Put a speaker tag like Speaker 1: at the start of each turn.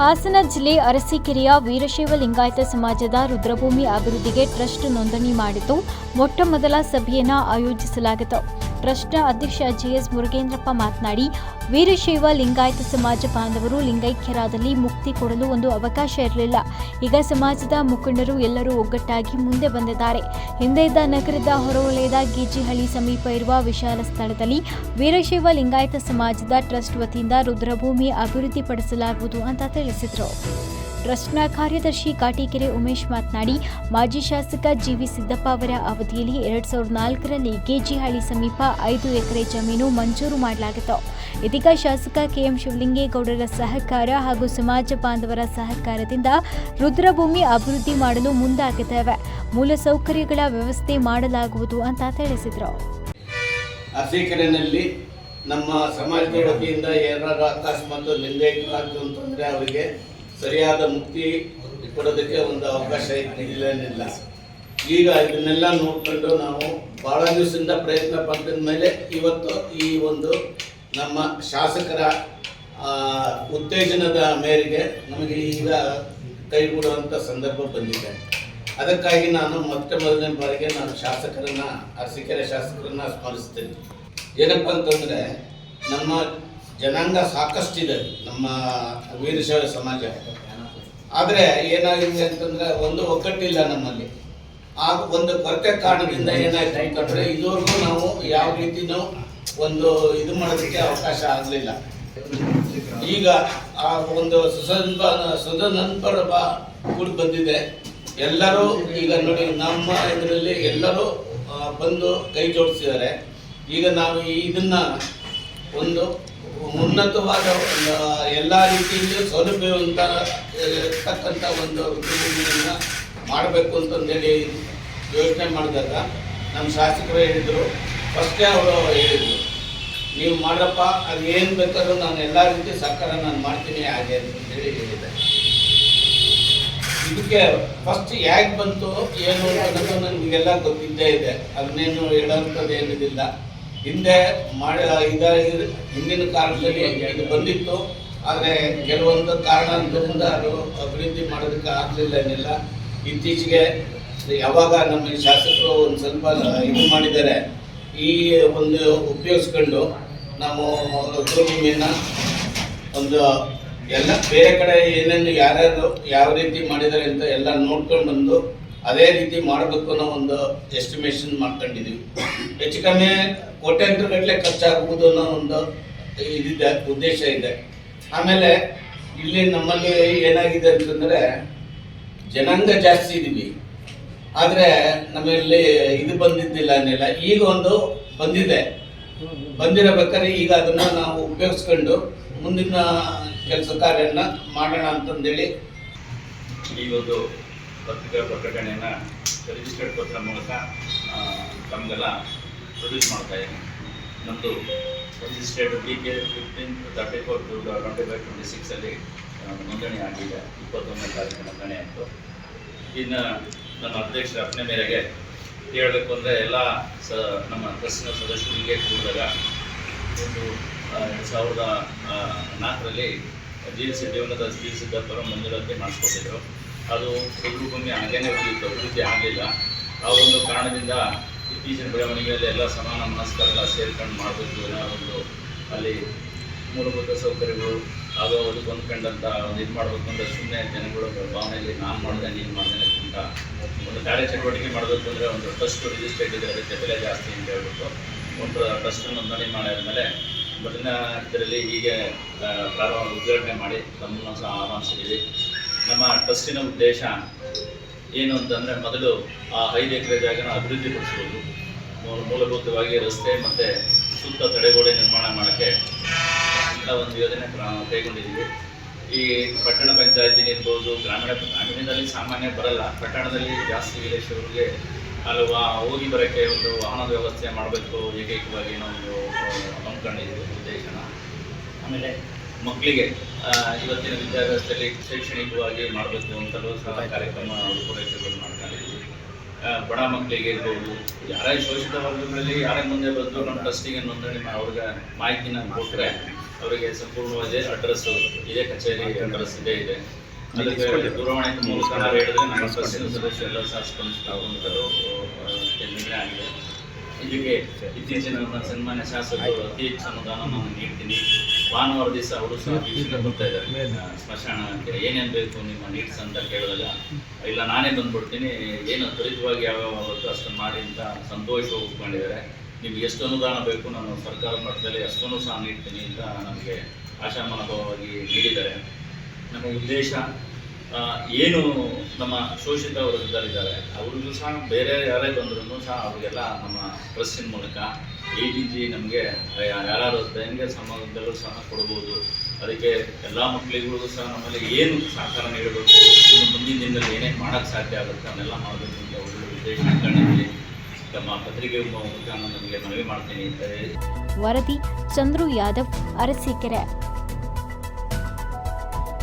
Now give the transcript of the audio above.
Speaker 1: ಹಾಸನ ಜಿಲ್ಲೆ ಅರಸೀಕೆರೆಯ ವೀರಶೈವ ಲಿಂಗಾಯತ ಸಮಾಜದ ರುದ್ರಭೂಮಿ ಅಭಿವೃದ್ಧಿಗೆ ಟ್ರಸ್ಟ್ ನೋಂದಣಿ ಮಾಡಿದ್ದು ಮೊಟ್ಟ ಮೊದಲ ಸಭೆಯನ್ನು ಆಯೋಜಿಸಲಾಗಿತ್ತು. ಟ್ರಸ್ಟ್ನ ಅಧ್ಯಕ್ಷ ಜಿಎಸ್ ಮುರುಗೇಂದ್ರಪ್ಪ ಮಾತನಾಡಿ, ವೀರಶೈವ ಲಿಂಗಾಯತ ಸಮಾಜ ಬಾಂಧವರು ಲಿಂಗೈಕ್ಯರಾದಲ್ಲಿ ಮುಕ್ತಿ ಕೊಡಲು ಒಂದು ಅವಕಾಶ ಇರಲಿಲ್ಲ. ಈಗ ಸಮಾಜದ ಮುಖಂಡರು ಎಲ್ಲರೂ ಒಗ್ಗಟ್ಟಾಗಿ ಮುಂದೆ ಬಂದಿದ್ದಾರೆ. ಹಿಂದೆ ಇದ್ದ ನಗರದ ಹೊರವಲಯದ ಗೀಜಿಹಳ್ಳಿ ಸಮೀಪ ಇರುವ ವಿಶಾಲ ಸ್ಥಳದಲ್ಲಿ ವೀರಶೈವ ಲಿಂಗಾಯತ ಸಮಾಜದ ಟ್ರಸ್ಟ್ ವತಿಯಿಂದ ರುದ್ರಭೂಮಿ ಅಭಿವೃದ್ಧಿಪಡಿಸಲಾಗುವುದು ಅಂತ ತಿಳಿಸಿದರು. ಟ್ರಸ್ಟ್ನ ಕಾರ್ಯದರ್ಶಿ ಕಾಟಿಕೆರೆ ಉಮೇಶ್ ಮಾತನಾಡಿ, ಮಾಜಿ ಶಾಸಕ ಜಿವಿ ಸಿದ್ದಪ್ಪ ಅವರ ಅವಧಿಯಲ್ಲಿ ಎರಡ್ ಸಾವಿರದ ನಾಲ್ಕರಲ್ಲಿ ಕೆಜಿಹಳ್ಳಿ ಸಮೀಪ ಐದು ಎಕರೆ ಜಮೀನು ಮಂಜೂರು ಮಾಡಲಾಗಿತ್ತು. ಇದೀಗ ಶಾಸಕ ಕೆಎಂ ಶಿವಲಿಂಗೇಗೌಡರ ಸಹಕಾರ ಹಾಗೂ ಸಮಾಜ ಬಾಂಧವರ ಸಹಕಾರದಿಂದ ರುದ್ರಭೂಮಿ ಅಭಿವೃದ್ಧಿ ಮಾಡಲು ಮುಂದಾಗಿದ್ದೇವೆ. ಮೂಲಸೌಕರ್ಯಗಳ ವ್ಯವಸ್ಥೆ ಮಾಡಲಾಗುವುದು ಅಂತ ತಿಳಿಸಿದರು.
Speaker 2: ನಮ್ಮ ಸಮಾಜದ ವತಿಯಿಂದ ಏನಾರು ಅಕಸ್ಮಾತ್ ಲಿಂಗೈಕ್ಯರಾದ್ರು ಅಂತಂದರೆ ಅವರಿಗೆ ಸರಿಯಾದ ಮುಕ್ತಿ ಕೊಡೋದಕ್ಕೆ ಒಂದು ಅವಕಾಶ ಇಲ್ಲೇನಿಲ್ಲ ಈಗ ಇದನ್ನೆಲ್ಲ ನೋಡ್ಕೊಂಡು ನಾವು ಬಹಳ ದಿವಸದಿಂದ ಪ್ರಯತ್ನ ಪಟ್ಟಿದ ಮೇಲೆ ಇವತ್ತು ಈ ಒಂದು ನಮ್ಮ ಶಾಸಕರ ಉತ್ತೇಜನದ ಮೇರೆಗೆ ನಮಗೆ ಈಗ ಕೈಗೂಡುವಂಥ ಸಂದರ್ಭ ಬಂದಿದೆ. ಅದಕ್ಕಾಗಿ ನಾನು ಮತ್ತೆ ಮೊದಲನೇ ಬಾರಿಗೆ ನಾನು ಶಾಸಕರನ್ನ, ಅರಸಿಕೆರೆ ಶಾಸಕರನ್ನ ಸ್ಮರಿಸ್ತೇನೆ. ಏನಪ್ಪ ಅಂತಂದ್ರೆ, ನಮ್ಮ ಜನಾಂಗ ಸಾಕಷ್ಟಿದೆ ನಮ್ಮ ವೀರಶೈವ ಸಮಾಜ. ಆದರೆ ಏನಾಗಿದೆ ಅಂತಂದ್ರೆ ಒಂದು ಒಗ್ಗಟ್ಟಿಲ್ಲ ನಮ್ಮಲ್ಲಿ. ಆ ಒಂದು ಕೊರತೆ ಕಾರಣದಿಂದ ಏನಾಯ್ತು ಅಂತಂದ್ರೆ ಇದುವರೆಗೂ ನಾವು ಯಾವ ರೀತಿನೂ ಒಂದು ಇದು ಮಾಡೋದಕ್ಕೆ ಅವಕಾಶ ಆಗಲಿಲ್ಲ. ಈಗ ಆ ಒಂದು ಸುಸಂಬ ಬಾ ಕೂಡ ಬಂದಿದೆ. ಎಲ್ಲರೂ ಈಗ ನೋಡಿ ನಮ್ಮ ಇದರಲ್ಲಿ ಎಲ್ಲರೂ ಬಂದು ಕೈ ಜೋಡಿಸಿದ್ದಾರೆ. ಈಗ ನಾವು ಇದನ್ನ ಒಂದು ಉನ್ನತವಾದ ಒಂದು ಎಲ್ಲ ರೀತಿಯಿಂದ ಸೌಲಭ್ಯವಂತ ಇರತಕ್ಕಂಥ ಒಂದು ಋತುಭೂಮಿಯನ್ನ ಮಾಡಬೇಕು ಅಂತಂದೇಳಿ ಯೋಚನೆ ಮಾಡಿದಾಗ ನಮ್ಮ ಶಾಸಕರು ಹೇಳಿದರು. ಫಸ್ಟೇ ಅವರು ಹೇಳಿದರು, ನೀವು ಮಾಡಪ್ಪ ಅದು ಏನು ಬೇಕಾದ್ರೂ ನಾನು ಎಲ್ಲ ರೀತಿ ಸಹಕಾರ ನಾನು ಮಾಡ್ತೀನಿ ಹಾಗೆ ಅಂತಂದೇಳಿ ಹೇಳಿದೆ ಇದಕ್ಕೆ ಫಸ್ಟ್ ಹೇಗೆ ಬಂತು, ಏನು ಅನ್ನೋದು ನನಗೆಲ್ಲ ಗೊತ್ತಿದ್ದೇ ಇದೆ. ಅದನ್ನೇನು ಹೇಳೋಂಥದ್ದು ಏನಿದಿಲ್ಲ. ಹಿಂದೆ ಮಾಡಿ ಇದ ಹಿಂದಿನ ಕಾಲದಲ್ಲಿ ಇದು ಬಂದಿತ್ತು. ಆದರೆ ಕೆಲವೊಂದು ಕಾರಣದಿಂದ ಅದು ಅಭಿವೃದ್ಧಿ ಮಾಡೋದಕ್ಕೆ ಆಗಲಿಲ್ಲ ಏನಿಲ್ಲ. ಇತ್ತೀಚೆಗೆ ಯಾವಾಗ ನಮ್ಮ ಶಾಸಕರು ಒಂದು ಸ್ವಲ್ಪ ಇದು ಮಾಡಿದ್ದಾರೆ. ಈ ಒಂದು ಉಪಯೋಗಿಸ್ಕೊಂಡು ನಾವು ಭೂಮಿಯನ್ನು ಒಂದು ಎಲ್ಲ ಬೇರೆ ಕಡೆ ಏನೇನು ಯಾರ್ಯಾರು ಯಾವ ರೀತಿ ಮಾಡಿದ್ದಾರೆ ಅಂತ ಎಲ್ಲ ನೋಡ್ಕೊಂಡು ಬಂದು ಅದೇ ರೀತಿ ಮಾಡಬೇಕು ಅನ್ನೋ ಒಂದು ಎಸ್ಟಿಮೇಷನ್ ಮಾಡ್ಕೊಂಡಿದೀವಿ ಹೆಚ್ಚು ಕಮ್ಮಿ ಕೋಟ್ಯಾಂತರ ಗಟ್ಟಲೆ ಖರ್ಚಾಗುವುದು ಅನ್ನೋ ಒಂದು ಇದಿದೆ, ಉದ್ದೇಶ ಇದೆ. ಆಮೇಲೆ ಇಲ್ಲಿ ನಮ್ಮಲ್ಲಿ ಏನಾಗಿದೆ ಅಂತಂದ್ರೆ ಜನಾಂಗ ಜಾಸ್ತಿ ಇದೀವಿ. ಆದ್ರೆ ನಮ್ಮಲ್ಲಿ ಇದು ಬಂದಿದ್ದಿಲ್ಲ ಅನ್ನಿಲ್ಲ. ಈಗ ಒಂದು ಬಂದಿದೆ. ಬಂದಿರಬೇಕಾದ್ರೆ ಈಗ ಅದನ್ನ ನಾವು ಉಪಯೋಗಿಸ್ಕೊಂಡು ಮುಂದಿನ ಕೆಲಸ ಕಾರ್ಯನ ಮಾಡೋಣ ಅಂತಂದೇಳಿ.
Speaker 3: ಈ ಒಂದು ಪತ್ರಿಕಾ ಪ್ರಕಟಣೆಯನ್ನು ರಿಜಿಸ್ಟರ್ಡ್ ಪತ್ರ ಮೂಲಕ ತಮಗೆಲ್ಲ ಪ್ರೊಡ್ಯೂಸ್ ಮಾಡ್ತಾ ಇದ್ದೀನಿ. ನಮ್ಮದು registered D K fifteen thirty four to twenty five twenty ಸಿಕ್ಸಲ್ಲಿ ನೋಂದಣಿ ಆಗಿದೆ. ಇಪ್ಪತ್ತೊಂದನೇ ತಾರೀಕು ನೋಂದಣಿ ಆಯಿತು. ಇನ್ನು ನಮ್ಮ ಅಧ್ಯಕ್ಷರ ಅಪ್ಪನೆ ಮೇರೆಗೆ ಹೇಳಬೇಕು ಅಂದರೆ ಎಲ್ಲ ಸ, ನಮ್ಮ ಟ್ರಸ್ಟ್ನ ಸದಸ್ಯರಿಗೆ ಕೂಡಿದಾಗ ಒಂದು ಎರಡು ಸಾವಿರದ ನಾಲ್ಕರಲ್ಲಿ ಜಿ ಜೀವನದ ಜಿ ಸಿದ್ದಪ್ಪರ ಮಂಜೂರಾತಿ ಮಾಡಿಸ್ಕೊಟ್ಟಿದ್ರು. ಅದು ರುದ್ರಭೂಮಿ ಹಾಗೇನೆ ಉಳಿಯಿತು ಅಭಿವೃದ್ಧಿ ಆಗಲಿಲ್ಲ. ಆ ಒಂದು ಕಾರಣದಿಂದ ಇತ್ತೀಚಿನ ಬೆಳವಣಿಗೆಯಲ್ಲಿ ಎಲ್ಲ ಸಮಾನ ಮನಸ್ಕರೆಲ್ಲ ಸೇರ್ಕೊಂಡು ಮಾಡಬೇಕು ಏನೋ ಒಂದು ಅಲ್ಲಿ ಮೂಲಭೂತ ಸೌಕರ್ಯಗಳು ಅದು ಅವ್ರಿಗೆ ಹೊಂದ್ಕೊಂಡಂತ ಒಂದು ಇದು ಮಾಡಬೇಕು ಅಂದರೆ ಸುಮ್ಮನೆ ಜನಗಳು ಭಾವನೆಯಲ್ಲಿ ನಾನು ಮಾಡಿದೆ, ನೀನು ಮಾಡಿದೆ ಅಂತ ಒಂದು ಕಾರ್ಯಚಟುವಟಿಕೆ ಮಾಡಬೇಕು ಅಂದರೆ ಒಂದು ಟ್ರಸ್ಟ್ ರಿಜಿಸ್ಟರ್ಡ್ ಇದೆ ಅದಕ್ಕೆ ಬೆಲೆ ಜಾಸ್ತಿ ಅಂತ ಹೇಳ್ಬಿಟ್ಟು ಒಂದು ಟ್ರಸ್ಟ್ ನೋಂದಣಿ ಮಾಡಿದ್ಮೇಲೆ ಮೊದಲಿನ ಇದರಲ್ಲಿ ಹೀಗೆ ಪ್ರಾರಂಭ ಉದ್ಘಾಟನೆ ಮಾಡಿ ತಮ್ಮನ್ನು ಸಹ ನಮ್ಮ ಟ್ರಸ್ಟಿನ ಉದ್ದೇಶ ಏನು ಅಂತಂದರೆ ಮೊದಲು ಆ ಐದು ಎಕರೆ ಜಾಗನ ಅಭಿವೃದ್ಧಿಪಡಿಸ್ಬೋದು. ಮೂಲ- ಮೂಲಭೂತವಾಗಿ ರಸ್ತೆ ಮತ್ತು ಸುತ್ತ ತಡೆಗೋಡೆ ನಿರ್ಮಾಣ ಮಾಡೋಕ್ಕೆ ಇಂಥ ಒಂದು ಯೋಜನೆ ಕೈಗೊಂಡಿದ್ದೀವಿ. ಈ ಪಟ್ಟಣ ಪಂಚಾಯತಿ ಇರ್ಬೋದು, ಗ್ರಾಮೀಣ ಗ್ರಾಮೀಣದಲ್ಲಿ ಸಾಮಾನ್ಯ ಬರಲ್ಲ. ಪಟ್ಟಣದಲ್ಲಿ ಜಾಸ್ತಿ ವಿಲೇಶವರಿಗೆ ಹಲವು ಹೋಗಿ ಬರೋಕ್ಕೆ ಒಂದು ವಾಹನದ ವ್ಯವಸ್ಥೆ ಮಾಡಬೇಕು, ಏಕೈಕವಾಗಿ ನಾವು ಅಂದ್ಕೊಂಡಿದ್ದೀವಿ ಉದ್ದೇಶನ. ಆಮೇಲೆ ಮಕ್ಕಳಿಗೆ ಇವತ್ತಿನ ವಿದ್ಯಾಭ್ಯಾಸದಲ್ಲಿ ಶೈಕ್ಷಣಿಕವಾಗಿ ಮಾಡಬೇಕು ಅಂತಲೂ ಸಹ ಕಾರ್ಯಕ್ರಮ ರೂಪುರೇಷೆಗಳು ಮಾಡ್ತಾರೆ ಬಡ ಮಕ್ಕಳಿಗೆ ಇರ್ಬೋದು, ಯಾರೇ ಶೋಷಿತ ವರ್ಗಗಳಲ್ಲಿ ಯಾರೇ ಮುಂದೆ ಬಂದು ನಮ್ಮ ಟ್ರಸ್ಟಿಗೆ ನೋಂದಣಿ ಅವ್ರಿಗೆ ಮಾಹಿತಿನ ಕೊಟ್ಟರೆ ಅವರಿಗೆ ಸಂಪೂರ್ಣವಾಗಿ ಅಡ್ರೆಸ್ ಇದೇ ಕಚೇರಿ ಅಡ್ರೆಸ್ ಇದೇ ಇದೆ. ಅದಕ್ಕೆ ದೂರವಾಣಿ ಮೂಲಕ ನಾವು ಹೇಳಿದ್ರೆ ನಮ್ಮ ಟ್ರಸ್ಟಿನ ಸದಸ್ಯರೆಲ್ಲ ಸಹ ಸ್ಪಂದಿಸ್ತಾ ಆಗಿದೆ. ಇದಕ್ಕೆ ಇತ್ತೀಚಿನ ಸನ್ಮಾನ್ಯ ಶಾಸಕರು ಅತಿ ಹೆಚ್ಚು ಅನುದಾನವನ್ನು ನೀಡ್ತೀನಿ. ಭಾನುವಾರ ದಿವಸ ಅವರು ಸಹ ಬರ್ತಾ ಇದ್ದಾರೆ. ಸ್ಮಶಾನಕ್ಕೆ ಏನೇನು ಬೇಕು ನಿಮ್ಮ ನೀಡ್ಸ್ ಅಂತ ಕೇಳಿದಾಗ ಇಲ್ಲ ನಾನೇ ಬಂದ್ಬಿಡ್ತೀನಿ ಏನು ತ್ವರಿತವಾಗಿ ಯಾವ್ಯಾವ ಆಗುತ್ತೋ ಅಷ್ಟನ್ನು ಮಾಡಿ ಅಂತ ಸಂತೋಷವಾಗಿ ಒಪ್ಕೊಂಡಿದ್ದಾರೆ. ನಿಮ್ಗೆ ಎಷ್ಟು ಅನುದಾನ ಬೇಕು ನಾನು ಸರ್ಕಾರ ಮಟ್ಟದಲ್ಲಿ ಅಷ್ಟನ್ನು ಸಹ ನೀಡ್ತೀನಿ ಅಂತ ನಮಗೆ ಆಶಾಮನೋಭಾವವಾಗಿ ನೀಡಿದ್ದಾರೆ. ನಮ್ಮ ಉದ್ದೇಶ ಏನು ನಮ್ಮ ಶೋಷಿತ ವರ್ಗದಲ್ಲಿದ್ದಾರೆ ಅವ್ರಿಗೂ ಸಹ ಬೇರೆ ಯಾರೇ ಬಂದ್ರೂ ಸಹ ಅವರಿಗೆಲ್ಲ ನಮ್ಮ ಪ್ರೆಸ್ಸಿನ ಮೂಲಕ ಎ ಟಿ ಜಿ ನಮಗೆ ಯಾರು ಹೆಂಗೆ ಸಂಬಂಧಗಳು ಸಹ ಕೊಡ್ಬೋದು. ಅದಕ್ಕೆ ಎಲ್ಲ ಮಕ್ಕಳಿಗಳಿಗೂ ಸಹ ನಮ್ಮಲ್ಲಿ ಏನು ಸಹಕಾರ ನೀಡಬೇಕು? ಇನ್ನು ಮುಂದಿನ ದಿನದಲ್ಲಿ ಏನೇನು ಮಾಡೋಕ್ಕೆ ಸಾಧ್ಯ ಆಗುತ್ತೆ ಅದನ್ನೆಲ್ಲ ಮಾಡಬೇಕು ಅಂತ ಒಳ್ಳೆ ಉದ್ದೇಶ ತಮ್ಮ ಪತ್ರಿಕೆ ಮೂಲಕ ನಾನು ನಮಗೆ ಮನವಿ ಮಾಡ್ತೀನಿ ಅಂತ ಹೇಳಿ.
Speaker 1: ವರದಿ ಚಂದ್ರು ಯಾದವ್ ಅರಸೀಕೆರೆ.